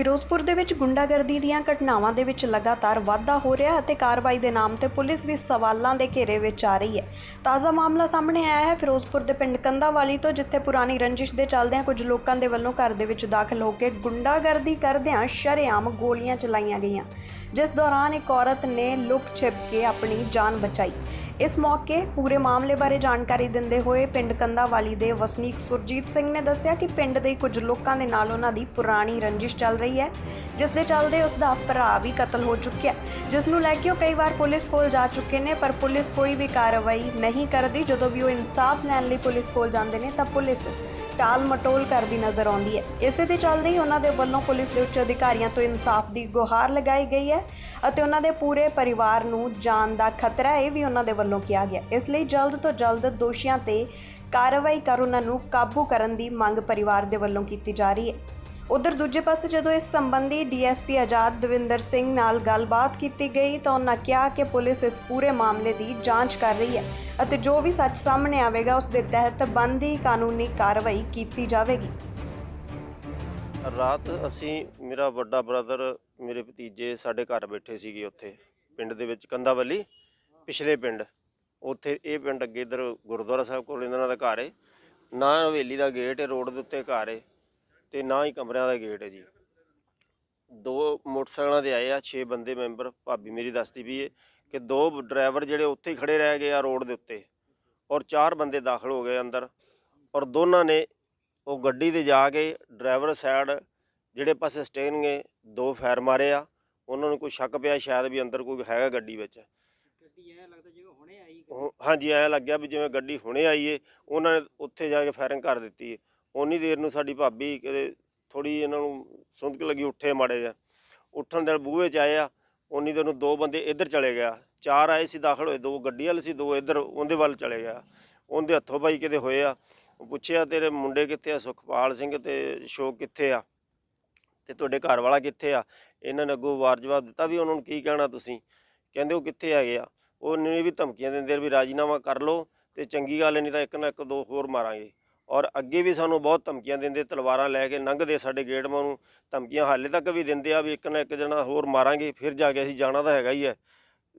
ਫਿਰੋਜ਼ਪੁਰ ਦੇ ਵਿੱਚ ਗੁੰਡਾਗਰਦੀ ਦੀਆਂ ਘਟਨਾਵਾਂ ਦੇ ਵਿੱਚ ਲਗਾਤਾਰ ਵਾਧਾ ਹੋ ਰਿਹਾ ਅਤੇ ਕਾਰਵਾਈ ਦੇ ਨਾਮ ਤੇ ਪੁਲਿਸ ਵੀ ਸਵਾਲਾਂ ਦੇ ਘੇਰੇ ਵਿੱਚ ਆ ਰਹੀ ਹੈ। ਤਾਜ਼ਾ ਮਾਮਲਾ ਸਾਹਮਣੇ ਆਇਆ ਹੈ। ਫਿਰੋਜ਼ਪੁਰ ਦੇ ਪਿੰਡ ਕੰਦਾਵਾਲੀ ਤੋਂ, ਜਿੱਥੇ ਪੁਰਾਣੀ ਰੰਜਿਸ਼ ਦੇ ਚੱਲਦਿਆਂ ਕੁਝ ਲੋਕਾਂ ਦੇ ਵੱਲੋਂ ਘਰ ਦੇ ਵਿੱਚ ਦਾਖਲ ਹੋ ਕੇ ਗੁੰਡਾਗਰਦੀ ਕਰਦਿਆਂ ਸ਼ਰੇਆਮ ਗੋਲੀਆਂ ਚਲਾਈਆਂ ਗਈਆਂ। ਜਿਸ ਦੌਰਾਨ ਇੱਕ ਔਰਤ ਨੇ ਲੁਕ ਛਿਪ ਕੇ ਆਪਣੀ ਜਾਨ ਬਚਾਈ। ਇਸ ਮੌਕੇ ਪੂਰੇ ਮਾਮਲੇ ਬਾਰੇ ਜਾਣਕਾਰੀ ਦਿੰਦੇ ਹੋਏ ਪਿੰਡ ਕੰਦਾਵਾਲੀ ਦੇ ਵਸਨੀਕ ਸੁਰਜੀਤ ਸਿੰਘ ਨੇ ਦੱਸਿਆ ਕਿ ਪਿੰਡ ਦੇ ਕੁਝ ਲੋਕਾਂ ਦੇ ਨਾਲ ਉਹਨਾਂ ਦੀ ਪੁਰਾਣੀ ਰੰਜਿਸ਼ ਚੱਲ ਰਹੀ ਹੈ, ਜਿਸ ਦੇ ਚੱਲਦੇ ਉਸ ਦਾ ਭਰਾ ਵੀ ਕਤਲ ਹੋ ਚੁੱਕਿਆ ਜਿਸ ਨੂੰ ਲੈ ਕੇ ਉਹ ਕਈ ਵਾਰ ਪੁਲਿਸ ਕੋਲ ਜਾ ਚੁੱਕੇ ਨੇ, ਪਰ ਪੁਲਿਸ ਕੋਈ ਵੀ ਕਾਰਵਾਈ ਨਹੀਂ ਕਰਦੀ। ਜਦੋਂ ਵੀ ਉਹ ਇਨਸਾਫ ਲੈਣ ਲਈ ਪੁਲਿਸ ਕੋਲ ਜਾਂਦੇ ਨੇ, ਤਾਂ ਪੁਲਿਸ ਟਾਲ ਮਟੋਲ ਕਰਦੀ ਨਜ਼ਰ ਆਉਂਦੀ ਹੈ। ਇਸੇ ਦੇ ਚੱਲਦੇ ਹੀ ਉਹਨਾਂ ਦੇ ਵੱਲੋਂ ਪੁਲਿਸ ਦੇ ਉੱਚ ਅਧਿਕਾਰੀਆਂ ਤੋਂ ਇਨਸਾਫ ਦੀ ਗੁਹਾਰ ਲਗਾਈ ਗਈ ਹੈ ਅਤੇ ਉਹਨਾਂ ਦੇ ਪੂਰੇ ਪਰਿਵਾਰ ਨੂੰ ਜਾਨ ਦਾ ਖਤਰਾ ਹੈ ਇਹ ਵੀ ਉਹਨਾਂ ਦੇ ਵੱਲੋਂ ਕਿਹਾ ਗਿਆ। ਇਸ ਲਈ ਜਲਦ ਤੋਂ ਜਲਦ ਦੋਸ਼ੀਆਂ ਤੇ ਕਾਰਵਾਈ ਕਰ ਉਹਨਾਂ ਨੂੰ ਕਾਬੂ ਕਰਨ ਦੀ ਮੰਗ ਪਰਿਵਾਰ ਦੇ ਵੱਲੋਂ ਕੀਤੀ ਜਾ ਰਹੀ ਹੈ। ਉਧਰ ਦੂਜੇ ਪਾਸੇ ਜਦੋਂ ਇਸ ਸੰਬੰਧੀ ਡੀਐਸਪੀ ਆਜ਼ਾਦ ਦਵਿੰਦਰ ਸਿੰਘ ਨਾਲ ਗੱਲਬਾਤ ਕੀਤੀ ਗਈ ਤਾਂ ਉਹਨਾਂ ਕਿਹਾ ਕਿ ਪੁਲਿਸ ਇਸ ਪੂਰੇ ਮਾਮਲੇ ਦੀ ਜਾਂਚ ਕਰ ਰਹੀ ਹੈ ਅਤੇ ਜੋ ਵੀ ਸੱਚ ਸਾਹਮਣੇ ਆਵੇਗਾ ਉਸ ਦੇ ਤਹਿਤ ਬੰਦੀ ਕਾਨੂੰਨੀ ਕਾਰਵਾਈ ਕੀਤੀ ਜਾਵੇਗੀ। ਰਾਤ ਅਸੀਂ ਮੇਰਾ ਵੱਡਾ ਬ੍ਰਦਰ, ਮੇਰੇ ਭਤੀਜੇ ਸਾਡੇ ਘਰ ਬੈਠੇ ਸੀਗੇ ਉੱਥੇ, ਪਿੰਡ ਦੇ ਵਿੱਚ ਕੰਦਾਵਲੀ ਪਿਛਲੇ ਪਿੰਡ। ਉੱਥੇ ਇਹ ਪਿੰਡ ਅੱਗੇ ਇਧਰ ਗੁਰਦੁਆਰਾ ਸਾਹਿਬ ਕੋਲ ਇਹਨਾਂ ਦਾ ਘਰ ਹੈ ਨਾ ਹਵੇਲੀ ਦਾ ਗੇਟ ਹੈ ਰੋਡ ਦੇ ਉੱਤੇ ਘਰ ਹੈ ਤੇ ਨਾ ਹੀ ਕਮਰਿਆਂ ਦਾ ਗੇਟ ਹੈ ਜੀ। ਦੋ ਮੋਟਰਸਾਈਕਲਾਂ ਦੇ ਆਏ ਆ 6 ਬੰਦੇ ਮੈਂਬਰ, ਭਾਬੀ ਮੇਰੀ ਦੱਸਦੀ ਵੀ ਹੈ ਕਿ ਦੋ ਡਰਾਈਵਰ ਜਿਹੜੇ ਉੱਥੇ ਹੀ ਖੜੇ ਰਹਿ ਗਏ ਆ ਰੋਡ ਦੇ ਉੱਤੇ ਔਰ ਚਾਰ ਬੰਦੇ ਦਾਖਲ ਹੋ ਗਏ ਅੰਦਰ ਔਰ ਦੋਨਾਂ ਨੇ ਉਹ ਗੱਡੀ ਤੇ ਜਾ ਕੇ ਡਰਾਈਵਰ ਸਾਈਡ ਜਿਹੜੇ ਪਾਸੇ ਸਟੇਰਿੰਗ ਹੈ ਦੋ ਫਾਇਰ ਮਾਰੇ ਆ। ਉਹਨਾਂ ਨੂੰ ਕੋਈ ਸ਼ੱਕ ਪਿਆ, ਸ਼ਾਇਦ ਵੀ ਅੰਦਰ ਕੋਈ ਹੈਗਾ ਗੱਡੀ ਵਿੱਚ। ਹੁਣੇ ਹਾਂਜੀ, ਐਂ ਲੱਗਿਆ ਵੀ ਜਿਵੇਂ ਗੱਡੀ ਹੁਣੇ ਆਈ ਏ, ਉਹਨਾਂ ਨੇ ਉੱਥੇ ਜਾ ਕੇ ਫਾਇਰਿੰਗ ਕਰ ਦਿੱਤੀ ਏ। ਉਨੀ ਦੇਰ ਨੂੰ ਸਾਡੀ ਭਾਬੀ ਕਿਤੇ ਥੋੜੀ ਇਹਨਾਂ ਨੂੰ ਸੁੰਦਕ ਲੱਗੀ, ਉੱਠੇ ਮਾੜੇ ਜਾ ਉੱਠਣ ਦੇ ਨਾਲ ਬੂਹੇ ਚ ਆਏ ਆ ਉਨੀ ਦੇਰ ਨੂੰ ਦੋ ਬੰਦੇ ਇੱਧਰ ਚਲੇ ਗਿਆ। ਚਾਰ ਆਏ ਸੀ ਦਾਖਲ ਹੋਏ, ਦੋ ਗੱਡੀ ਵਾਲੇ ਸੀ, ਦੋ ਇੱਧਰ ਉਹਦੇ ਵੱਲ ਚਲੇ ਗਿਆ। ਉਹਦੇ ਹੱਥੋਂ ਭਾਈ ਕਿਤੇ ਹੋਏ ਆ। ਉਹ ਪੁੱਛਿਆ, ਤੇਰੇ ਮੁੰਡੇ ਕਿੱਥੇ ਆ? ਸੁਖਪਾਲ ਸਿੰਘ ਤੇ ਸ਼ੋਕ ਕਿੱਥੇ ਆ? ਤੇ ਤੁਹਾਡੇ ਘਰ ਵਾਲਾ ਕਿੱਥੇ ਆ? ਇਹਨਾਂ ਨੇ ਅੱਗੋਂ ਵਾਰ ਜਵਾਬ ਦਿੱਤਾ ਵੀ ਉਹਨਾਂ ਨੂੰ ਕੀ ਕਹਿਣਾ ਤੁਸੀਂ? ਕਹਿੰਦੇ ਉਹ ਕਿੱਥੇ ਹੈਗੇ ਆ? ਉਹ ਨੇ ਵੀ ਧਮਕੀਆਂ ਦਿੰਦੇ ਵੀ ਰਾਜੀਨਾਮਾ ਕਰ ਲਓ ਤੇ ਚੰਗੀ ਗੱਲ ਨਹੀਂ ਤਾਂ ਇੱਕ ਨਾ ਇੱਕ ਦੋ ਹੋਰ ਮਾਰਾਂਗੇ। ਔਰ ਅੱਗੇ ਵੀ ਸਾਨੂੰ ਬਹੁਤ ਧਮਕੀਆਂ ਦਿੰਦੇ ਤਲਵਾਰਾਂ ਲੈ ਕੇ ਲੰਘਦੇ ਸਾਡੇ ਗੇਟ ਮਾ ਨੂੰ ਧਮਕੀਆਂ ਹਾਲੇ ਤੱਕ ਵੀ ਦਿੰਦੇ ਆ ਵੀ ਇੱਕ ਨਾ ਇੱਕ ਜਣਾ ਹੋਰ ਮਾਰਾਂਗੇ ਫਿਰ ਜਾ ਕੇ ਅਸੀਂ ਜਾਣਾ ਤਾਂ ਹੈਗਾ ਹੀ ਹੈ।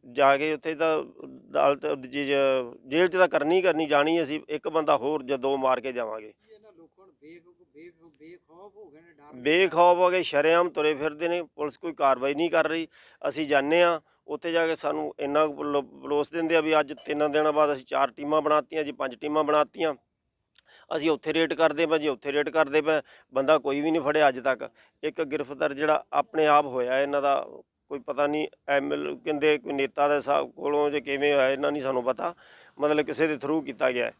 ਜਾ ਕੇ ਉੱਥੇ ਤਾਂ ਅਦਾਲਤ ਜੇਲ੍ਹ 'ਚ ਤਾਂ ਕਰਨੀ ਹੀ ਕਰਨੀ ਜਾਣੀ ਅਸੀਂ ਇੱਕ ਬੰਦਾ ਹੋਰ ਜਾਂ ਦੋ ਮਾਰ ਕੇ ਜਾਵਾਂਗੇ। ਬੇਖੌਫ ਹੋ ਗਏ ਨੇ ਡਰ ਬੇਖੌਫ ਹੋ ਕੇ ਸ਼ਰੇਆਮ ਤੁਰੇ ਫਿਰਦੇ ਨੇ ਪੁਲਿਸ ਕੋਈ ਕਾਰਵਾਈ ਨਹੀਂ ਕਰ ਰਹੀ। ਅਸੀਂ ਜਾਂਦੇ ਆ ਉੱਥੇ ਜਾ ਕੇ ਸਾਨੂੰ ਇੰਨਾ ਕੁ ਬਲੋ- ਬਲੋਸ ਦਿੰਦੇ ਆ ਵੀ ਅੱਜ ਤਿੰਨ ਦਿਨਾਂ ਬਾਅਦ ਅਸੀਂ ਚਾਰ ਟੀਮਾਂ ਬਣਾਤੀਆਂ ਜੀ, ਪੰਜ ਟੀਮਾਂ ਬਣਾਤੀਆਂ। ਅਸੀਂ ਉੱਥੇ ਰੇਟ ਕਰਦੇ ਪਏ ਜੀ, ਉੱਥੇ ਰੇਟ ਕਰਦੇ ਪਏ। ਬੰਦਾ ਕੋਈ ਵੀ ਨਹੀਂ ਫੜਿਆ ਅੱਜ ਤੱਕ। ਇੱਕ ਗ੍ਰਿਫਤਾਰ ਜਿਹੜਾ ਆਪਣੇ ਆਪ ਹੋਇਆ, ਇਹਨਾਂ ਦਾ ਕੋਈ ਪਤਾ ਨਹੀਂ ਐਮਐਲ ਕਹਿੰਦੇ ਕੋਈ ਨੇਤਾ ਦੇ ਸਾਹਿਬ ਕੋਲੋਂ ਜੇ ਕਿਵੇਂ ਹੋਇਆ, ਇਹਨਾਂ ਨਹੀਂ ਸਾਨੂੰ ਪਤਾ। ਮਤਲਬ ਕਿਸੇ ਦੇ ਥਰੂ ਕੀਤਾ ਗਿਆ। ਹੈ।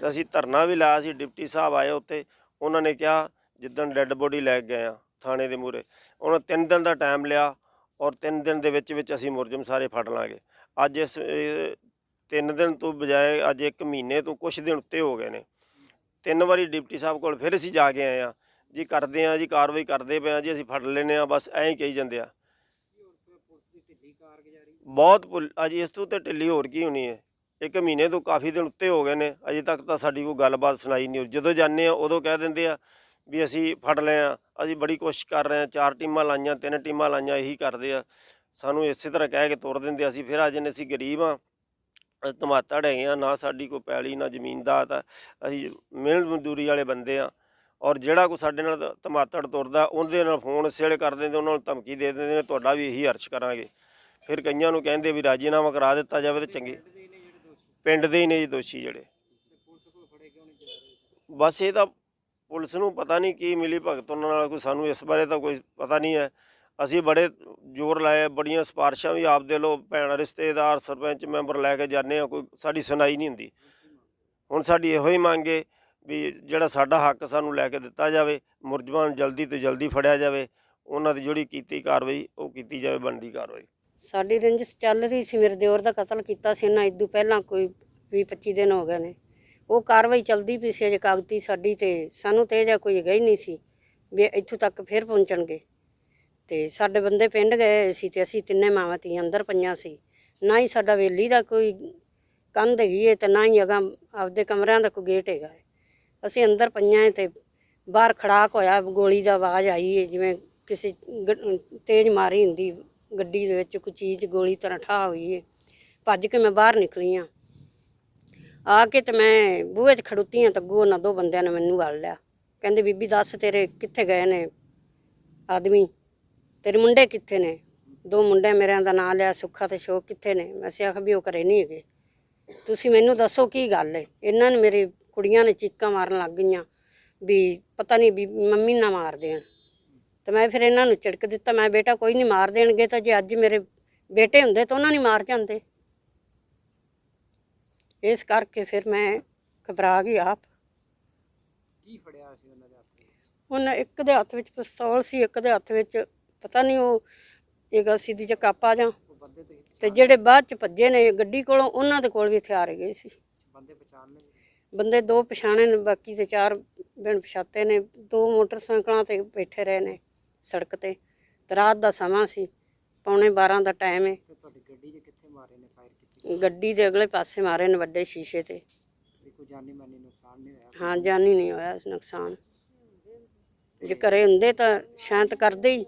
ਤੇ ਅਸੀਂ ਧਰਨਾ ਵੀ ਲਾਇਆ ਸੀ, ਡਿਪਟੀ ਸਾਹਿਬ ਆਏ ਉੱਤੇ ਉਹਨਾਂ ਨੇ ਕਿਹਾ, ਜਿੱਦਣ ਡੈੱਡ ਬੋਡੀ ਲੈ ਕੇ ਗਏ ਆ ਥਾਣੇ ਦੇ ਮੂਹਰੇ। ਉਹਨਾਂ ਤਿੰਨ ਦਿਨ ਦਾ ਟਾਈਮ ਲਿਆ। ਔਰ ਤਿੰਨ ਦਿਨ ਦੇ ਵਿੱਚ ਵਿੱਚ ਅਸੀਂ ਮੁਰਜਮ ਸਾਰੇ ਫੜ ਲਾਂਗੇ। ਅੱਜ ਇਸ ਇਹ, ਤਿੰਨ ਦਿਨ ਤੋਂ ਬਜਾਏ ਅੱਜ ਇੱਕ ਮਹੀਨੇ ਤੋਂ ਕੁਝ ਦਿਨ ਉੱਤੇ ਹੋ ਗਏ ਨੇ। ਤਿੰਨ ਵਾਰੀ ਡਿਪਟੀ ਸਾਹਿਬ ਕੋਲ ਫਿਰ ਅਸੀਂ ਜਾ ਕੇ ਆਏ ਆ ਜੀ ਕਰਦੇ ਆ ਜੀ ਕਾਰਵਾਈ ਕਰਦੇ ਪਏ ਆ ਜੀ ਅਸੀਂ ਫੜ ਲੈਨੇ ਆ ਬਸ ਐਂ ਹੀ ਕਹੀ ਜਾਂਦੇ ਆ। ਬਹੁਤ ਪੁਲ- ਅੱਜ ਇਸ ਤੋਂ ਤੇ ਢਿੱਲੀ ਹੋਰ ਕੀ ਹੋਣੀ ਹੈ। ਇੱਕ ਮਹੀਨੇ ਤੋਂ ਕਾਫੀ ਦਿਨ ਉੱਤੇ ਹੋ ਗਏ ਨੇ ਅਜੇ ਤੱਕ ਤਾਂ ਸਾਡੀ ਕੋਈ ਗੱਲਬਾਤ ਸੁਣਾਈ ਨਹੀਂ। ਜਦੋਂ ਜਾਂਦੇ ਆ ਉਦੋਂ ਕਹਿ ਦਿੰਦੇ ਆ ਵੀ ਅਸੀਂ ਫੜ ਲਏ ਆ ਅਸੀਂ ਬੜੀ ਕੋਸ਼ਿਸ਼ ਕਰ ਰਹੇ ਆ ਚਾਰ ਟੀਮਾਂ ਲਾਈਆਂ ਤਿੰਨ ਟੀਮਾਂ ਲਾਈਆਂ ਇਹੀ ਕਰਦੇ ਆ। ਸਾਨੂੰ ਇਸੇ ਤਰ੍ਹਾਂ ਕਹਿ ਕੇ ਤੋੜ ਦਿੰਦੇ ਆ। ਅਸੀਂ ਫਿਰ ਅੱਜ ਨੇ ਅਸੀਂ ਗਰੀਬ ਆ ਧਮਾਤੜ ਹੈਗੇ ਆ ਨਾ ਸਾਡੀ ਕੋਈ ਪੈਲੀ ਨਾ ਜ਼ਮੀਨ ਦਾ ਤਾਂ ਅਸੀਂ ਮਿਹਨਤ ਮਜ਼ਦੂਰੀ ਵਾਲੇ ਬੰਦੇ ਆ। ਔਰ ਜਿਹੜਾ ਕੋਈ ਸਾਡੇ ਨਾਲ ਧਮਾਤੜ ਤੁਰਦਾ ਉਹਦੇ ਨਾਲ ਫੋਨ ਇਸੇ ਵੇਲੇ ਕਰ ਦਿੰਦੇ ਉਹਨਾਂ ਨੂੰ ਧਮਕੀ ਦੇ ਦਿੰਦੇ ਨੇ ਤੁਹਾਡਾ ਵੀ ਇਹੀ ਅਰਸ਼ ਕਰਾਂਗੇ। ਫਿਰ ਕਈਆਂ ਨੂੰ ਕਹਿੰਦੇ ਵੀ ਰਾਜੀਨਾਮਾ ਕਰਾ ਦਿੱਤਾ ਜਾਵੇ ਤੇ ਚੰਗੇ। ਪਿੰਡ ਦੇ ਹੀ ਨੇ ਜੀ ਦੋਸ਼ੀ ਜਿਹੜੇ। ਬਸ ਇਹ ਤਾਂ ਪੁਲਿਸ ਨੂੰ ਪਤਾ ਨਹੀਂ ਕੀ ਮਿਲੀ ਭਗਤ ਉਹਨਾਂ ਨਾਲ, ਕੋਈ ਸਾਨੂੰ ਇਸ ਬਾਰੇ ਤਾਂ ਕੋਈ ਪਤਾ ਨਹੀਂ ਹੈ। ਅਸੀਂ ਬੜੇ ਜ਼ੋਰ ਲਾਏ, ਬੜੀਆਂ ਸਿਫਾਰਿਸ਼ਾਂ ਵੀ ਆਪ ਦੇ ਲੋ, ਭੈਣ ਰਿਸ਼ਤੇਦਾਰ, ਸਰਪੰਚ, ਮੈਂਬਰ ਲੈ ਕੇ ਜਾਂਦੇ ਆ ਕੋਈ ਸਾਡੀ ਸੁਣਾਈ ਨਹੀਂ ਹੁੰਦੀ। ਹੁਣ ਸਾਡੀ ਇਹੋ ਹੀ ਮੰਗ ਹੈ ਵੀ ਜਿਹੜਾ ਸਾਡਾ ਹੱਕ ਸਾਨੂੰ ਲੈ ਕੇ ਦਿੱਤਾ ਜਾਵੇ, ਮੁਰਜਮਾਂ ਜਲਦੀ ਤੋਂ ਜਲਦੀ ਫੜਿਆ ਜਾਵੇ, ਉਹਨਾਂ ਦੀ ਜਿਹੜੀ ਕੀਤੀ ਕਾਰਵਾਈ, ਉਹ ਕੀਤੀ ਜਾਵੇ, ਬਣਦੀ ਕਾਰਵਾਈ। ਸਾਡੀ ਰੰਜਿਸ਼ ਚੱਲ ਰਹੀ ਸੀ, ਮੇਰੇ ਦਿਓਰ ਦਾ ਕਤਲ ਕੀਤਾ ਸੀ, ਇਹਨਾਂ ਇਦੋਂ ਪਹਿਲਾਂ ਕੋਈ 20 25 ਦਿਨ ਹੋ ਗਏ ਨੇ। ਉਹ ਕਾਰਵਾਈ ਚਲਦੀ ਪਈ ਸੀ ਅਜੇ ਕਾਗਤੀ ਸਾਡੀ ਤੇ ਸਾਨੂੰ ਤੇ ਜਾਂ ਕੋਈ ਹੈਗਾ ਹੀ ਨਹੀਂ ਸੀ ਵੀ ਇੱਥੋਂ ਤੱਕ ਫਿਰ ਪਹੁੰਚਣਗੇ। ਤੇ ਸਾਡੇ ਬੰਦੇ ਪਿੰਡ ਗਏ ਹੋਏ ਸੀ ਤੇ ਅਸੀਂ ਤਿੰਨੇ ਮਾਵਾਂ ਧੀਆਂ ਅੰਦਰ ਪਈਆਂ ਸੀ। ਨਾ ਹੀ ਸਾਡਾ ਵੇਲੀ ਦਾ ਕੋਈ ਕੰਧ ਹੈਗੀ ਹੈ ਤੇ ਨਾ ਹੀ ਅਗਾ ਆਪਦੇ ਕਮਰਿਆਂ ਦਾ ਕੋਈ ਗੇਟ ਹੈਗਾ ਅਸੀਂ ਅੰਦਰ ਪਈਆਂ ਹੈ ਤੇ ਬਾਹਰ ਖੜਾਕ ਹੋਇਆ, ਗੋਲੀ ਦਾ ਆਵਾਜ਼ ਆਈ ਹੈ ਜਿਵੇਂ ਕਿਸੇ ਗ- ਤੇਜ਼ ਮਾਰੀ ਹੁੰਦੀ ਗੱਡੀ ਦੇ ਵਿੱਚ ਕੋਈ ਚੀਜ਼ ਗੋਲੀ ਤਰ੍ਹਾਂ ਠਾ ਹੋਈ ਹੈ ਭੱਜ ਕੇ ਮੈਂ ਬਾਹਰ ਨਿਕਲੀ ਆ। ਆ ਕੇ ਤੇ ਮੈਂ ਬੂਹੇ 'ਚ ਖੜੁੱਤੀ ਆ ਤਾਂ ਉਹਨਾਂ ਦੋ ਬੰਦਿਆਂ ਨੇ ਮੈਨੂੰ ਵੜ ਲਿਆ। ਕਹਿੰਦੇ, ਬੀਬੀ ਦੱਸ ਤੇਰੇ ਕਿੱਥੇ ਗਏ ਨੇ ਆਦਮੀ? ਤੇਰੇ ਮੁੰਡੇ ਕਿੱਥੇ ਨੇ? ਦੋ ਮੁੰਡੇ ਮੇਰਿਆਂ ਦਾ ਨਾਂ ਲਿਆ, ਸੁੱਖਾ ਤੇ ਸ਼ੋਕ ਕਿੱਥੇ ਨੇ? ਮੈਂ ਸਿਆ ਵੀ ਉਹ ਘਰੇ ਨਹੀਂ ਹੈਗੇ। ਤੁਸੀਂ ਮੈਨੂੰ ਦੱਸੋ ਕੀ ਗੱਲ ਹੈ ਇਹਨਾਂ ਨੇ ਮੇਰੇ ਕੁੜੀਆਂ ਨੇ ਚੀਕਾਂ ਮਾਰਨ ਲੱਗ ਗਈਆਂ ਵੀ ਪਤਾ ਨਹੀਂ ਵੀ ਮੰਮੀ ਨਾ ਮਾਰ ਦੇਣ ਤੇ ਮੈਂ ਫਿਰ ਇਹਨਾਂ ਨੂੰ ਝਿੜਕ ਦਿੱਤਾ, ਮੈਂ ਬੇਟਾ, ਕੋਈ ਨਹੀਂ ਮਾਰ ਦੇਣਗੇ ਤਾਂ ਜੇ ਅੱਜ ਮੇਰੇ ਬੇਟੇ ਹੁੰਦੇ ਤਾਂ ਉਹਨਾਂ ਨਹੀਂ ਮਾਰ ਜਾਂਦੇ ਇਸ ਕਰਕੇ ਫਿਰ ਮੈਂ ਘਬਰਾ ਗਈ ਆਪ। ਕੀ ਫੜਿਆ ਸੀ ਉਹਨਾਂ ਦੇ ਹੱਥ ਉਹਨਾਂ ਇੱਕ ਦੇ ਹੱਥ ਵਿੱਚ ਪਿਸਤੌਲ ਸੀ ਇੱਕ ਦੇ ਹੱਥ ਵਿੱਚ ਪਤਾ ਨਹੀਂ ਉਹ ਇਹ ਗੱਲ ਸਿੱਧੀ ਜਿਹਾ ਕਾਪਾ ਜਾਂ ਉਹ ਬੰਦੇ ਤੁਸੀਂ ਤੇ ਜਿਹੜੇ ਬਾਅਦ ਚ ਭੱਜੇ ਨੇ ਗੱਡੀ ਕੋਲੋਂ ਉਹਨਾਂ ਦੇ ਕੋਲ ਵੀ ਹਥਿਆਰ ਗਏ ਸੀ। ਬੰਦੇ ਪਛਾਣ ਲਏ ਬੰਦੇ ਦੋ ਪਛਾਣੇ ਨੇ ਬਾਕੀ ਤੇ ਚਾਰ ਬਿਨ ਪਛਾਤੇ ਨੇ। ਦੋ ਮੋਟਰਸਾਈਕਲਾਂ ਤੇ ਬੈਠੇ ਰਹੇ ਨੇ ਸੜਕ ਤੇ। ਤੇ ਰਾਤ ਦਾ ਸਮਾਂ ਸੀ ਪੌਣੇ 12 ਦਾ ਟਾਈਮ ਹੈ ਤੇ ਤੁਹਾਡੀ ਗੱਡੀ 'ਚ ਕਿੱਥੇ ਮਾਰੇ ਨੇ ਫਾਇਰ ਕੀਤੀ ਗੱਡੀ ਦੇ ਅਗਲੇ ਪਾਸੇ ਮਾਰੇ ਨੇ ਵੱਡੇ ਸ਼ੀਸ਼ੇ ਤੇ। ਵੀ ਕੋਈ ਜਾਨੀ ਮਾਨੀ ਨੁਕਸਾਨ ਨਹੀਂ ਹੋਇਆ। ਹਾਂ ਜਾਨੀ ਨਹੀਂ ਹੋਇਆ ਇਸ ਨੁਕਸਾਨ। ਜੇ ਘਰੇ ਹੁੰਦੇ ਤਾਂ ਸ਼ਾਂਤ ਕਰਦੇ ਹੀ।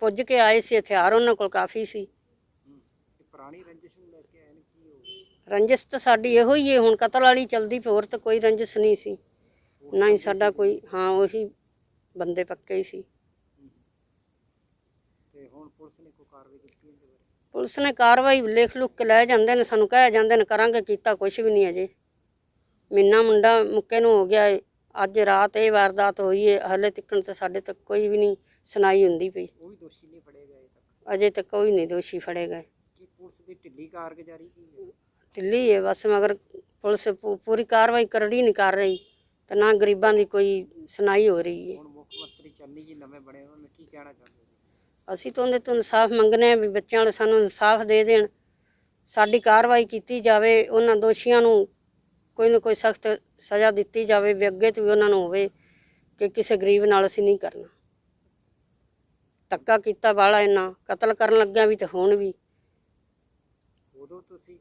ਪੁੱਜ ਕੇ ਆਏ ਸੀ ਹਥਿਆਰ ਉਹਨਾਂ ਕੋਲ ਕਾਫੀ ਸੀ। ਹੂੰ। ਇਹ ਪੁਰਾਣੀ ਰੰਜਿਸ਼ ਨੂੰ ਲੈ ਕੇ ਆਏ ਨੇ ਕੀ ਹੋ ਗਿਆ? ਰੰਜਿਸ਼ ਤਾਂ ਸਾਡੀ ਇਹੋ ਹੀ ਹੈ ਹੁਣ ਕਤਲ ਵਾਲੀ ਚਲਦੀ ਪਈ ਹੋਰ ਤਾਂ ਕੋਈ ਰੰਜਿਸ਼ ਨਹੀਂ ਸੀ। ਨਾ ਹੀ ਸਾਡਾ ਕੋਈ ਹਾਂ ਉਹੀ ਬੰਦੇ ਪੱਕੇ ਹੀ ਸੀ ਤੇ ਹੁਣ ਪੁਲਿਸ ਨੇ ਕੋਈ ਕਾਰਵਾਈ ਕੀਤੀ ਇਹਦੇ ਬਾਰੇ ਪੁਲਿਸ ਨੇ ਕਾਰਵਾਈ ਲਿਖ ਲੁੱਕ ਕੇ ਲੈ ਜਾਂਦੇ ਨੇ ਸਾਨੂੰ ਕਹਿ ਜਾਂਦੇ ਨੇ ਕਰਾਂਗੇ ਕੀਤਾ ਕੁਝ ਵੀ ਨਹੀਂ ਅਜੇ। ਮਹੀਨਾ ਮੁੰਡਾ ਮੁੱਕੇ ਨੂੰ ਹੋ ਗਿਆ ਏ ਅੱਜ ਰਾਤ ਇਹ ਵਾਰਦਾਤ ਹੋਈ ਏ ਹਲੇ ਤੱਕ ਤਾਂ ਸਾਡੇ ਤੱਕ ਕੋਈ ਵੀ ਨਹੀਂ ਸੁਣਾਈ ਹੁੰਦੀ ਪਈ। ਉਹ ਵੀ ਦੋਸ਼ੀ ਨਹੀਂ ਫੜੇ ਗਏ ਤੱਕ? ਅਜੇ ਤੱਕ ਕੋਈ ਨਹੀਂ ਦੋਸ਼ੀ ਫੜੇ ਗਏ। ਕੀ ਪੁਲਿਸ ਦੀ ਢਿੱਲੀ ਕਾਰਗੁਜ਼ਾਰੀ ਕੀ ਹੈ? ਢਿੱਲੀ ਹੈ ਬਸ ਮਗਰ ਪੁਲਿਸ ਪੂ- ਪੂਰੀ ਕਾਰਵਾਈ ਕਰੜੀ ਨਹੀਂ ਕਰ ਰਹੀ ਤੇ ਨਾ ਗਰੀਬਾਂ ਦੀ ਕੋਈ ਸੁਣਾਈ ਹੋ ਰਹੀ ਹੈ ਹੁਣ ਮੁੱਖ ਮੰਤਰੀ ਚੰਨੀ ਜੀ ਨਵੇਂ ਬਣੇ ਉਹਨਾਂ ਨੇ ਕੀ ਕਹਿਣਾ ਚਾਹੁੰਦੇ ਨੇ ਅਸੀਂ ਤਾਂ ਉਹਦੇ ਤੋਂ ਇਨਸਾਫ ਮੰਗਨੇ ਆ ਵੀ ਬੱਚਿਆਂ ਨੂੰ ਸਾਨੂੰ ਇਨਸਾਫ ਦੇ ਦੇਣ। ਸਾਡੀ ਕਾਰਵਾਈ ਕੀਤੀ ਜਾਵੇ ਉਹਨਾਂ ਦੋਸ਼ੀਆਂ ਨੂੰ ਕੋਈ ਨਾ ਕੋਈ ਸਖਤ ਸਜ਼ਾ ਦਿੱਤੀ ਜਾਵੇ ਵੀ ਅੱਗੇ ਤੋਂ ਵੀ ਉਹਨਾਂ ਨੂੰ ਹੋਵੇ ਕਿ ਕਿਸੇ ਗਰੀਬ ਨਾਲ ਅਸੀਂ ਨਹੀਂ ਕਰਨਾ। ਧੱਕਾ ਕੀਤਾ ਵਾਲਾ ਇਹਨਾਂ ਕਤਲ ਕਰਨ ਲੱਗਿਆ ਵੀ ਤੇ ਹੁਣ ਵੀ। ਉਦੋਂ ਤੁਸੀਂ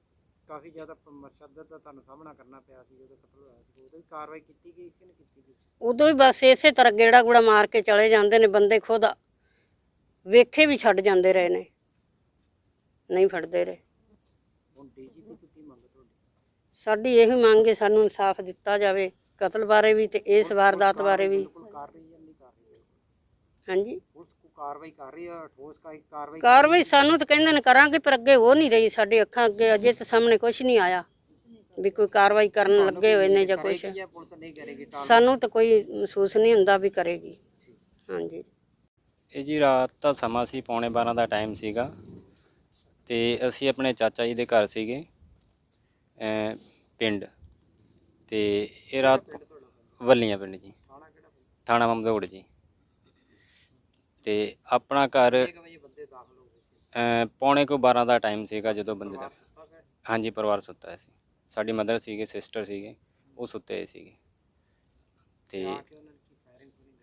ਕਾਫੀ ਜ਼ਿਆਦਾ ਮਸ਼ੱਦਤ ਦਾ ਤੁਹਾਨੂੰ ਸਾਹਮਣਾ ਕਰਨਾ ਪਿਆ ਸੀ ਜਦੋਂ ਕਤਲ ਹੋਇਆ ਸੀ ਉਦੋਂ ਵੀ ਕਾਰਵਾਈ ਕੀਤੀ ਗਈ ਕਿ ਨਹੀਂ ਕੀਤੀ ਗਈ ਉਦੋਂ ਹੀ ਬਸ ਇਸੇ ਤਰ੍ਹਾਂ ਗੇੜਾ ਗੁੜਾ ਮਾਰ ਕੇ ਚਲੇ ਜਾਂਦੇ ਨੇ ਬੰਦੇ ਖੁਦ। ਵੇਖੇ ਵੀ ਛੱਡ ਜਾਂਦੇ ਰਹੇ ਨੇ। ਨਹੀਂ ਫੜਦੇ ਰਹੇ। ਹੁਣ ਡੀਜੀਪੀ ਤੋਂ ਕੀ ਮੰਗ ਤੁਹਾਡੀ ਸਾਡੀ ਇਹ ਮੰਗ ਹੈ ਸਾਨੂੰ ਇਨਸਾਫ ਦਿੱਤਾ ਜਾਵੇ। ਕਤਲ ਬਾਰੇ ਵੀ ਤੇ ਇਸ ਵਾਰਦਾਤ ਬਾਰੇ ਵੀ। ਬਿਲਕੁਲ ਕਰ ਰਹੀ ਹੈ ਨਹੀਂ ਕਰ ਰਹੀ ਹੈ? ਹਾਂਜੀ। ਪੁਲਿਸ ਕੋ ਕਾਰਵਾਈ ਕਰ ਰਹੀ ਹੈ ਠੋਸ ਕਾ ਕਾਰਵਾਈ ਕਾਰਵਾਈ ਸਾਨੂੰ ਤਾਂ ਕਹਿੰਦੇ ਨੇ ਕਰਾਂਗੇ ਪਰ ਅੱਗੇ ਹੋ ਨਹੀਂ ਰਹੀ ਸਾਡੇ ਅੱਖਾਂ ਅੱਗੇ। ਅਜੇ ਤਾਂ ਸਾਹਮਣੇ ਕੁਝ ਨਹੀਂ ਆਇਆ ਵੀ ਕੋਈ ਕਾਰਵਾਈ ਕਰਨ ਲੱਗੇ ਹੋਏ ਨੇ ਜਾਂ ਕੁਝ ਪੁਲਿਸ ਨਹੀਂ ਕਰੇਗੀ ਸਾਨੂੰ ਤਾਂ ਕੋਈ ਮਹਿਸੂਸ ਨਹੀਂ ਹੁੰਦਾ ਵੀ ਕਰੇਗੀ। ਹਾਂਜੀ। ਇਹ ਜੀ ਰਾਤ ਦਾ ਸਮਾਂ ਸੀ, ਪੌਣੇ 12 ਦਾ ਟਾਈਮ ਸੀਗਾ ਤੇ ਅਸੀਂ ਆਪਣੇ ਚਾਚਾ ਜੀ ਦੇ ਘਰ ਸੀਗੇ ਅਮ ਪਿੰਡ ਤੇ ਇਹ ਰਾਤ ਵੱਲੀਆਂ ਪਿੰਡ ਜੀ। ਥਾਣਾ ਮਮਦੋੜ ਜੀ। ਤੇ ਆਪਣਾ ਘਰ ਅਮ ਪੌਣੇ ਕੋ 12 ਦਾ ਟਾਈਮ ਸੀਗਾ ਜਦੋਂ ਬੰਦੇ ਦਾ ਹਾਂਜੀ, ਪਰਿਵਾਰ ਸੁੱਤਾ ਹੋਇਆ ਸੀ। ਸਾਡੀ ਮਦਰ ਸੀਗੇ ਸਿਸਟਰ ਸੀਗੇ, ਉਹ ਸੁੱਤੇ ਹੋਏ ਸੀਗੇ। ਤੇ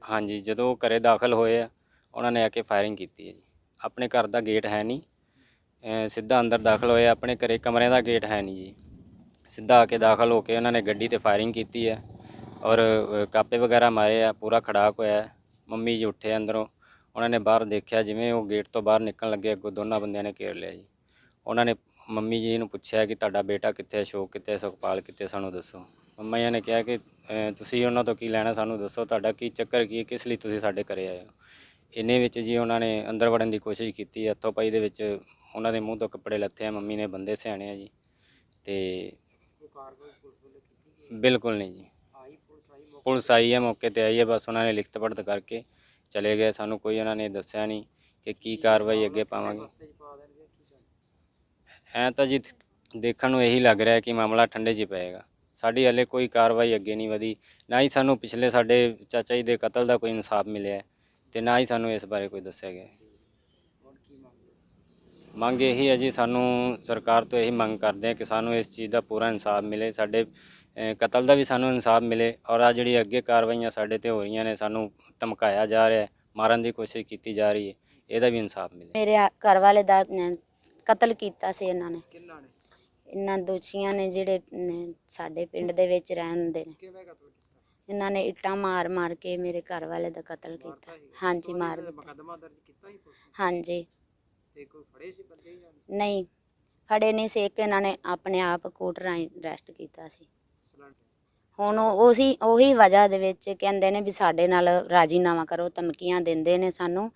ਹਾਂਜੀ, ਜਦੋਂ ਉਹ ਘਰੇ ਦਾਖਲ ਹੋਏ ਆ ਉਹਨਾਂ ਨੇ ਆ ਕੇ ਫਾਇਰਿੰਗ ਕੀਤੀ ਹੈ ਜੀ। ਆਪਣੇ ਘਰ ਦਾ ਗੇਟ ਹੈ ਨਹੀਂ। ਅਹ ਸਿੱਧਾ ਅੰਦਰ ਦਾਖਲ ਹੋਏ ਆਪਣੇ ਘਰੇ ਕਮਰਿਆਂ ਦਾ ਗੇਟ ਹੈ ਨਹੀਂ ਜੀ। ਸਿੱਧਾ ਆ ਕੇ ਦਾਖਲ ਹੋ ਕੇ ਉਹਨਾਂ ਨੇ ਗੱਡੀ ਤੇ ਫਾਇਰਿੰਗ ਕੀਤੀ ਹੈ ਔਰ ਅਹ, ਕਾਪੇ ਵਗੈਰਾ ਮਾਰੇ ਆ ਪੂਰਾ ਖੜਾਕ ਹੋਇਆ ਹੈ। ਮੰਮੀ ਜੀ ਉੱਠੇ ਅੰਦਰੋਂ। ਉਹਨਾਂ ਨੇ ਬਾਹਰ ਦੇਖਿਆ ਜਿਵੇਂ ਉਹ ਗੇਟ ਤੋਂ ਬਾਹਰ ਨਿਕਲਣ ਲੱਗੇ ਅੱਗੋਂ ਦੋਨਾਂ ਬੰਦਿਆਂ ਨੇ ਘੇਰ ਲਿਆ ਜੀ। ਉਹਨਾਂ ਨੇ ਮੰਮੀ ਜੀ ਨੂੰ ਪੁੱਛਿਆ ਕਿ ਤੁਹਾਡਾ ਬੇਟਾ ਕਿੱਥੇ ਹੈ ਸ਼ੋਕ ਕਿੱਥੇ ਹੈ, ਸੁਖਪਾਲ ਕਿੱਥੇ ਸਾਨੂੰ ਦੱਸੋ। ਮੰਮਾ ਜੀ ਨੇ ਕਿਹਾ ਕਿ ਅਹ, ਤੁਸੀਂ ਉਹਨਾਂ ਤੋਂ ਕੀ ਲੈਣਾ ਸਾਨੂੰ ਦੱਸੋ ਤੁਹਾਡਾ ਕੀ ਚੱਕਰ ਕੀ ਹੈ ਕਿਸ ਲਈ ਤੁਸੀਂ ਸਾਡੇ ਘਰੇ ਆਏ ਹੋ? ਇੰਨੇ ਵਿੱਚ ਜੀ ਉਹਨਾਂ ਨੇ ਅੰਦਰ ਵੜਨ ਦੀ ਕੋਸ਼ਿਸ਼ ਕੀਤੀ, ਹੱਥੋਂ ਪਾਈ ਦੇ ਵਿੱਚ ਉਹਨਾਂ ਦੇ ਮੂੰਹ ਤੋਂ ਕੱਪੜੇ ਲੱਥੇ ਆ, ਮੰਮੀ ਨੇ ਬੰਦੇ ਸਿਆਣੇ ਆ ਜੀ। ਤੇ ਬਿਲਕੁਲ ਨਹੀਂ ਜੀ। ਪੁਲਿਸ ਆਈ ਹੈ ਮੌਕੇ ਤੇ ਆਈ ਹੈ ਬਸ ਉਹਨਾਂ ਨੇ ਲਿਖਤ ਪੜਤ ਕਰਕੇ ਚਲੇ ਗਏ। ਸਾਨੂੰ ਕੋਈ ਉਹਨਾਂ ਨੇ ਦੱਸਿਆ ਨਹੀਂ ਕਿ ਕੀ ਕਾਰਵਾਈ ਅੱਗੇ ਪਾਵਾਂਗੇ। ਰਸਤੇ ਐਂ ਤਾਂ ਜੀ ਦੇਖਣ ਨੂੰ ਇਹੀ ਲੱਗ ਰਿਹਾ ਕਿ ਮਾਮਲਾ ਠੰਡੇ 'ਚ ਪਏਗਾ। ਸਾਡੀ ਹਲੇ ਕੋਈ ਕਾਰਵਾਈ ਅੱਗੇ ਨਹੀਂ ਵਧੀ। ਨਾ ਹੀ ਸਾਨੂੰ ਪਿਛਲੇ ਸਾਡੇ ਚਾਚਾ ਜੀ ਦੇ ਕਤਲ ਦਾ ਕੋਈ ਇਨਸਾਫ ਮਿਲਿਆ। ਤੇ ਨਾ ਹੀ ਸਾਨੂੰ ਇਸ ਬਾਰੇ ਕੋਈ ਦੱਸਿਆ ਗਿਆ। ਮੰਗ ਇਹੀ ਹੈ ਜੀ ਸਾਨੂੰ ਸਰਕਾਰ ਤੋਂ ਇਹੀ ਮੰਗ ਕਰਦੇ ਹਾਂ ਕਿ ਸਾਨੂੰ ਇਸ ਚੀਜ਼ ਦਾ ਪੂਰਾ ਇਨਸਾਫ ਮਿਲੇ ਸਾਡੇ ਕਤਲ ਦਾ ਵੀ ਸਾਨੂੰ ਇਨਸਾਫ ਮਿਲੇ ਔਰ ਆ ਜਿਹੜੀ ਅੱਗੇ ਕਾਰਵਾਈਆਂ ਸਾਡੇ ਤੇ ਹੋ ਰਹੀਆਂ ਨੇ ਸਾਨੂੰ ਧਮਕਾਇਆ ਜਾ ਰਿਹਾ ਹੈ ਮਾਰਨ ਦੀ ਕੋਸ਼ਿਸ਼ ਕੀਤੀ ਜਾ ਰਹੀ ਹੈ ਇਹਦਾ ਵੀ ਇਨਸਾਫ ਮਿਲੇ। ਮੇਰੇ ਆ- ਘਰ ਵਾਲੇ ਦਾ ਕਤਲ ਕੀਤਾ ਸੀ ਇਹਨਾਂ ਨੇ। ਕਿੰਨਾ ਨੇ? ਇਹਨਾਂ ਦੋਸ਼ੀਆਂ ਨੇ ਜਿਹੜੇ ਸਾਡੇ ਪਿੰਡ ਦੇ ਵਿੱਚ ਰਹਿੰਦੇ ਨੇ। ਕਿਵੇਂ ਕਤਲ ਕੀਤਾ? ਇਹਨਾਂ ਨੇ ਇੱਟਾਂ ਮਾਰ ਮਾਰ ਕੇ ਮੇਰੇ ਘਰ ਵਾਲੇ ਦਾ ਕਤਲ ਕੀਤਾ। ਹਾਂਜੀ ਮਾਰ ਦਿੱਤਾ। ਮੁਕੱਦਮਾ ਦਰਜ ਕੀਤਾ ਸੀ ਪੁਲਿਸ ਨੇ? ਹਾਂਜੀ। ਤੇ ਕੋਈ ਫੜੇ ਸੀ ਬੰਦੇ ਜਾਂ ਨਹੀਂ? ਫੜੇ ਨਹੀਂ ਸੀ ਇੱਕ ਇਹਨਾਂ ਨੇ ਆਪਣੇ ਆਪ ਕੋਰਟ ਰਾਹੀਂ ਅਰੈਸਟ ਕੀਤਾ ਸੀ। ਹੁਣ ਉਹ ਉਸੀ ਉਹੀ ਵਜ੍ਹਾ ਦੇ ਵਿੱਚ ਕਹਿੰਦੇ ਨੇ ਵੀ ਸਾਡੇ ਨਾਲ ਰਾਜੀਨਾਮਾ ਕਰੋ ਧਮਕੀਆਂ ਦਿੰਦੇ ਨੇ ਸਾਨੂੰ।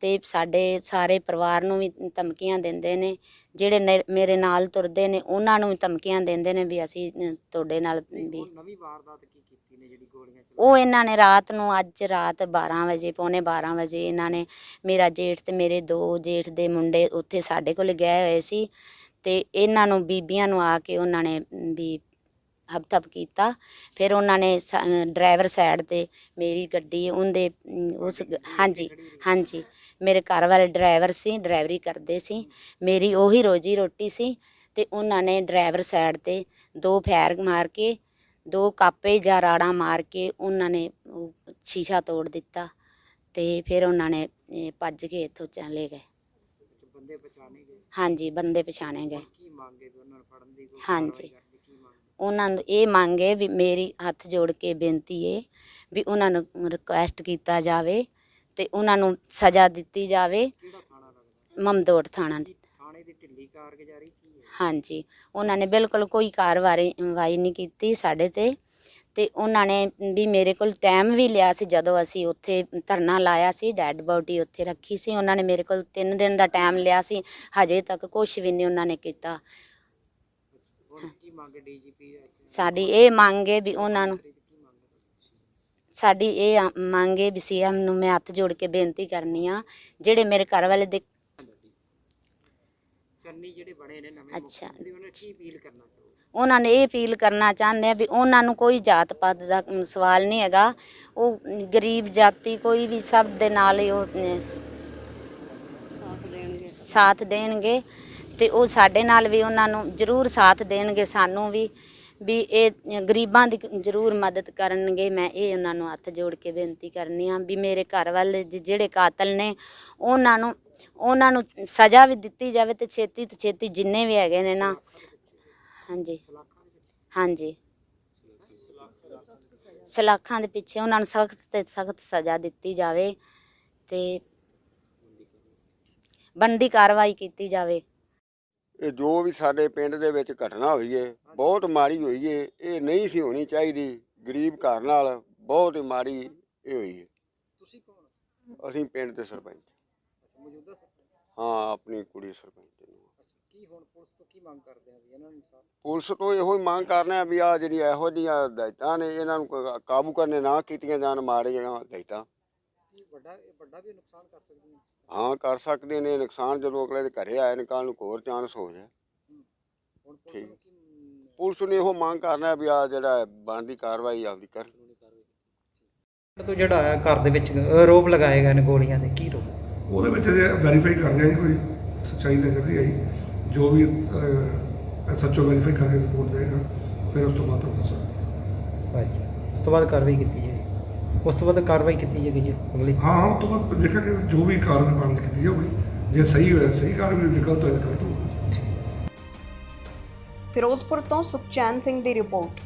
ਤੇ ਸਾਡੇ ਸਾਰੇ ਪਰਿਵਾਰ ਨੂੰ ਵੀ ਧਮਕੀਆਂ ਦਿੰਦੇ ਨੇ। ਜਿਹੜੇ ਨੇ- ਮੇਰੇ ਨਾਲ ਤੁਰਦੇ ਨੇ ਉਹਨਾਂ ਨੂੰ ਵੀ ਧਮਕੀਆਂ ਦਿੰਦੇ ਨੇ ਵੀ ਅਸੀਂ ਅ, ਤੁਹਾਡੇ ਨਾਲ ਵੀ ਹੁਣ ਨਵੀਂ ਵਾਰਦਾਤ ਕੀ ਉਹ ਇਹਨਾਂ ਨੇ ਰਾਤ ਨੂੰ ਅੱਜ ਰਾਤ 12 ਵਜੇ, ਪੌਣੇ 12 ਵਜੇ ਇਹਨਾਂ ਨੇ ਮੇਰਾ ਜੇਠ ਤੇ ਮੇਰੇ ਦੋ ਜੇਠ ਦੇ ਮੁੰਡੇ ਉੱਥੇ ਸਾਡੇ ਕੋਲ ਗਏ ਹੋਏ ਸੀ ਤੇ ਇਹਨਾਂ ਨੂੰ, ਬੀਬੀਆਂ ਨੂੰ ਆ ਕੇ ਉਹਨਾਂ ਨੇ ਵੀ ਹਬਤਬ ਕੀਤਾ। ਫਿਰ ਉਹਨਾਂ ਨੇ ਡਰਾਈਵਰ ਸਾਈਡ ਤੇ ਮੇਰੀ ਗੱਡੀ ਉਹਦੇ ਉਸ ਹਾਂਜੀ ਹਾਂਜੀ, ਮੇਰੇ ਘਰ ਵਾਲੇ ਡਰਾਈਵਰ ਸੀ, ਡਰਾਈਵਰੀ ਕਰਦੇ ਸੀ। ਮੇਰੀ ਉਹੀ ਰੋਜੀ ਰੋਟੀ ਸੀ ਤੇ ਉਹਨਾਂ ਨੇ ਡਰਾਈਵਰ ਸਾਈਡ ਤੇ ਦੋ ਫੈਰ ਮਾਰ ਕੇ ਦੋ ਕਾਪੇ ਜਾਂ ਰਾੜਾਂ ਮਾਰ ਕੇ ਉਹਨਾਂ ਨੇ ਸ਼ੀਸ਼ਾ ਤੋੜ ਦਿੱਤਾ ਤੇ ਫਿਰ ਉਹਨਾਂ ਨੇ ਭੱਜ ਕੇ ਇੱਥੋਂ ਚਲੇ ਗਏ। ਵਿੱਚ ਬੰਦੇ ਪਛਾਣੇ ਗਏ ਹਾਂਜੀ ਬੰਦੇ ਪਛਾਣੇ ਗਏ। ਹੁਣ ਕੀ ਮੰਗੇ ਵੀ ਉਹਨਾਂ ਨੂੰ ਫੜਨ ਦੀ ਕੋਈ ਹਾਂਜੀ। ਉਹਨਾਂ ਨੂੰ ਇਹ ਮੰਗੇ ਵੀ ਮੇਰੀ ਹੱਥ ਜੋੜ ਕੇ ਬੇਨਤੀ ਏ ਵੀ ਉਹਨਾਂ ਨੂੰ ਰਿਕੁਐਸਟ ਕੀਤਾ ਜਾਵੇ ਤੇ ਉਹਨਾਂ ਨੂੰ ਸਜ਼ਾ ਦਿੱਤੀ ਜਾਵੇ। ਕਿਹੜਾ ਥਾਣਾ ਦੀ ਥਾਣੇ। ਦੀ ਢਿੱਲੀ ਕਾਰਗੁਜ਼ਾਰੀ ਹਾਂਜੀ। ਉਹਨਾਂ ਨੇ ਬਿਲਕੁਲ ਕੋਈ ਕਾਰਵਾਈ ਵਾਈ ਨਹੀਂ ਕੀਤੀ ਸਾਡੇ ਤੇ। ਤੇ ਉਹਨਾਂ ਨੇ ਵੀ ਮੇਰੇ ਕੋਲ ਟਾਈਮ ਵੀ ਲਿਆ ਸੀ ਜਦੋਂ ਅਸੀਂ ਉੱਥੇ ਧਰਨਾ ਲਾਇਆ ਸੀ ਡੈੱਡ ਬੋਡੀ ਉੱਥੇ ਰੱਖੀ ਸੀ। ਉਹਨਾਂ ਨੇ ਮੇਰੇ ਕੋਲ 3 ਦਿਨ ਦਾ ਟਾਈਮ ਲਿਆ ਸੀ ਹਜੇ ਤੱਕ ਕੁਝ ਵੀ ਨਹੀਂ ਉਹਨਾਂ ਨੇ ਕੀਤਾ। ਸਾਡੀ ਇਹ ਮੰਗ ਹੈ ਵੀ ਉਹਨਾਂ ਨੂੰ? ਸਾਡੀ ਇਹ ਮੰਗ ਹੈ ਵੀ ਸੀਐਮ ਨੂੰ ਮੈਂ ਹੱਥ ਜੋੜ ਕੇ ਬੇਨਤੀ ਕਰਨੀ ਆ। ਜਿਹੜੇ ਮੇਰੇ ਘਰ ਵਾਲੇ ਦੇ ਚੰਨੀ ਜਿਹੜੇ ਬਣੇ ਨੇ ਨਵੇਂ ਅੱਛਾ। ਉਹਨਾਂ ਕੀ ਅਪੀਲ ਕਰਨਾ ਉਹਨਾਂ ਨੇ ਇਹ ਅਪੀਲ ਕਰਨਾ ਚਾਹੁੰਦੇ ਆ ਵੀ ਉਹਨਾਂ ਨੂੰ ਕੋਈ ਜਾਤ ਪਾਤ ਦਾ ਸਵਾਲ ਨਹੀਂ ਹੈਗਾ। ਉਹ ਗਰੀਬ ਜਾਤੀ ਕੋਈ ਵੀ ਸਭ ਦੇ ਨਾਲ ਹੀ ਉਹ ਸਾਥ ਦੇਣਗੇ। ਤੇ ਉਹ ਸਾਡੇ ਨਾਲ ਵੀ ਉਹਨਾਂ ਨੂੰ ਜ਼ਰੂਰ ਸਾਥ ਦੇਣਗੇ ਸਾਨੂੰ ਵੀ ਵੀ ਇਹ ਗਰੀਬਾਂ ਦੀ ਜ਼ਰੂਰ ਮਦਦ ਕਰਨਗੇ। ਮੈਂ ਇਹ ਉਹਨਾਂ ਨੂੰ ਹੱਥ ਜੋੜ ਕੇ ਬੇਨਤੀ ਕਰਨੀ ਆ ਵੀ ਮੇਰੇ ਘਰ ਵਾਲੇ ਜਿਹੜੇ ਕਾਤਲ ਨੇ ਉਹਨਾਂ ਨੂੰ ਉਹਨਾਂ ਨੂੰ ਸਜ਼ਾ ਵੀ ਦਿੱਤੀ ਜਾਵੇ ਤੇ ਛੇਤੀ ਤੋਂ ਛੇਤੀ ਜਿੰਨੇ ਵੀ ਹੈਗੇ ਨੇ ਨਾ। ਹਾਂਜੀ। ਹਾਂਜੀ। ਸਲਾਖਾਂ ਦੇ ਪਿੱਛੇ ਉਹਨਾਂ ਨੂੰ ਸਖਤ ਤੇ ਸਖਤ ਸਜ਼ਾ ਦਿੱਤੀ ਜਾਵੇ ਤੇ ਬਣਦੀ ਕਾਰਵਾਈ ਕੀਤੀ ਜਾਵੇ। ਇਹ ਜੋ ਵੀ ਸਾਡੇ ਪਿੰਡ ਦੇ ਵਿੱਚ ਘਟਨਾ ਹੋਈ ਏ ਬਹੁਤ ਮਾੜੀ ਹੋਈ ਏ ਇਹ ਨਹੀਂ ਸੀ ਹੋਣੀ ਚਾਹੀਦੀ। ਗਰੀਬ ਘਰ ਨਾਲ ਬਹੁਤ ਹੀ ਮਾੜੀ ਇਹ ਹੋਈ ਏ। ਤੁਸੀਂ ਕੌਣ? ਅਸੀਂ ਪਿੰਡ ਦੇ ਸਰਪੰਚ। ਮੌਜੂਦਾ ਸਰਪੰਚ? ਹਾਂ ਆਪਣੀ ਕੁੜੀ ਸਰਪੰਚ ਨੂੰ। ਕੀ ਹੁਣ ਪੁਲਿਸ ਤੋਂ ਕੀ ਮੰਗ ਕਰਦੇ ਆ ਵੀ ਇਹਨਾਂ ਨੂੰ ਇਨਸਾਫ? ਪੁਲਿਸ ਤੋਂ ਇਹੋ ਹੀ ਮੰਗ ਕਰਨਾ ਵੀ ਆ ਜਿਹੜੀ ਇਹੋ ਜਿਹੀਆਂ ਹਦਾਇਤਾਂ ਨੇ ਇਹਨਾਂ ਨੂੰ ਕ- ਕਾਬੂ ਕਰਨੇ ਨਾ ਕੀਤੀਆਂ ਜਾਣ ਮਾੜੀਆਂ ਹਦਾਇਤਾਂ। ਕੀ ਵੱਡਾ ਇਹ ਵੱਡਾ ਵੀ ਨੁਕਸਾਨ ਕਰ ਸਕਦੀਆਂ ਨੇ? ਹਾਂ ਕਰ ਸਕਦੇ ਨੇ ਨੁਕਸਾਨ ਜਦੋਂ ਅਗਲੇ ਦੇ ਘਰੇ ਆਏ ਨੇ ਕੱਲ੍ਹ ਨੂੰ ਹੋਰ ਚਾਂਸ ਹੋ ਜਾਏ। ਹੁਣ ਪੁਲਿਸ। ਨੂੰ ਕੀ ਮ, ਪੁਲਿਸ ਨੂੰ ਇਹੋ ਮੰਗ ਕਰਨਾ ਵੀ ਆ ਜਿਹੜਾ ਬਣਦੀ ਕਾਰਵਾਈ ਆਪਦੀ ਕਰਨ ਤੋਂ ਜਿਹੜਾ ਹੈ ਘਰ ਦੇ ਵਿੱਚ ਆਰੋਪ ਲਗਾਏ ਗਏ ਨੇ ਗੋਲੀਆਂ ਦੇ ਕੀ ਰੋਪ? ਉਹਦੇ ਵਿੱਚ ਜੇ ਵੈਰੀਫਾਈ ਕਰ ਰਿਹਾ ਜੀ ਕੋਈ ਸੱਚਾਈ ਨਜ਼ਰ ਨਹੀਂ ਆਈ ਜੋ ਵੀ ਸੱਚੋ ਵੈਰੀਫਾਈ ਕਰੇ ਰਿਪੋਰਟ ਦੇਗਾ ਫਿਰ ਉਸ ਤੋਂ ਬਾਅਦ ਦੱਸਾਂਗੇ ਹਾਂਜੀ। ਉਸ ਤੋਂ ਬਾਅਦ ਕਾਰਵਾਈ ਕੀਤੀ ਜਾਏਗੀ। ਉਸ ਤੋਂ ਬਾਅਦ ਕਾਰਵਾਈ ਕੀਤੀ ਜਾਏਗੀ ਜੀ ਅਗਲੀ। ਹਾਂ ਹਾਂ ਉਸ ਤੋਂ ਬਾਅਦ ਦੇਖਿਆ ਕਿ ਜੋ ਵੀ ਕਾਰਵਾਈ ਪਾਲਣ ਕੀਤੀ ਜਾਊਗੀ ਜੇ ਸਹੀ ਹੋਇਆ ਸਹੀ ਕਾਰਵਾਈ ਹੋਇਆ ਤਾਂ ਗਲਤ ਹੋਊਗੀ। ਫਿਰੋਜ਼ਪੁਰ ਤੋਂ ਸੁਖਚੈਨ ਸਿੰਘ ਦੀ ਰਿਪੋਰਟ।